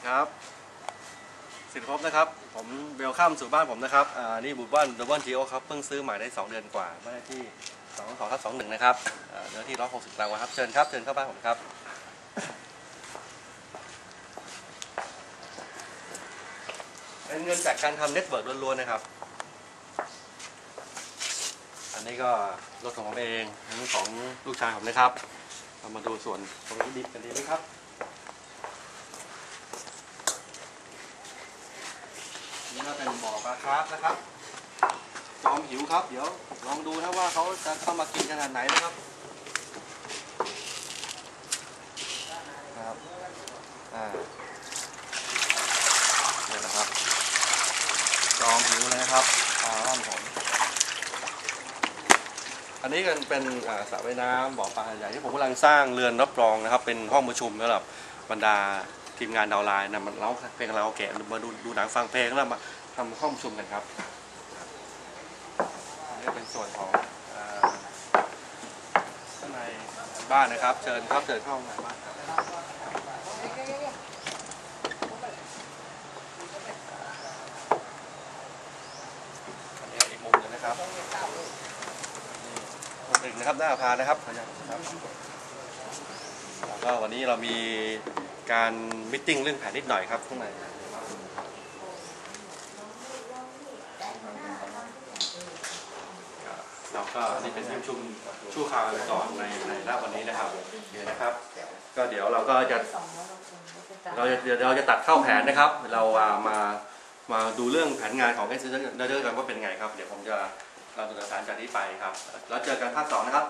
ดีครับสิทธิภพนะครับ ผมเบลข้ามสู่บ้านผมนะครับอ่านี่บุบ้านดับเบิลจีโอครับ เพิ่งซื้อใหม่ได้ 2 เดือนกว่าบ้านเลขที่2 2ทับ21 นะครับอ่าเนื้อที่ 160 ตารางวาครับ เชิญครับ เชิญเข้าบ้านผมครับ เป็นเงินจากการทำเน็ตเวิร์กล้วนๆนะครับ อันนี้ก็รถของผมเองอันนี้ของลูกชายผมนะครับ เรามาดูส่วนตรงนี้ดิบกันดีไหมครับ นี่ก็เป็นบ่อปลาคาร์ฟนะครับ จอมหิวครับ เดี๋ยวลองดูนะว่าเขาจะเข้ามากินขนาดไหนนะครับนะครับอ่าเนี่ยนะครับ จอมหิวเลยนะครับปลาล่อนผมอันนี้กันเป็นสระว่ายน้ำบ่อปลาใหญ่ที่ผมกำลังสร้างเรือนรับรองนะครับ เป็นห้องประชุมสำหรับบรรดา ทีมงานดาวไลน์นะมันเล่าเพลงเราโอเกะมาดูดูหนังฟังเพลงแล้วมาทำห้องประชุมกันครับนนี้เป็นส่วนของข้างในบ้านนะครับ เชิญครับเชิญเข้ามาบ้านครับอันนี้อีกมุมหนึงนะครับมุมหนึ่งนะครับหน้าอาคารนะครับแล้วก็วันนี้เรามี การมิทติ้งเรื่องแผนนิดหน่อยครับข้างในเราก็นี่เป็นที่ประชุมชั่วคราวก่อนในในรอบวันนี้นะครับเดี๋ยวนะครับ ก็เดี๋ยวเราก็จะเราจะเราจะตัดเข้าแผนนะครับ เรามามาดูเรื่องแผนงานของเอสเซนเดอร์กันว่าเป็นไงครับ เดี๋ยวผมจะเราจะสารจากนี้ไปครับ แล้วเจอกันภาคสองนะครับ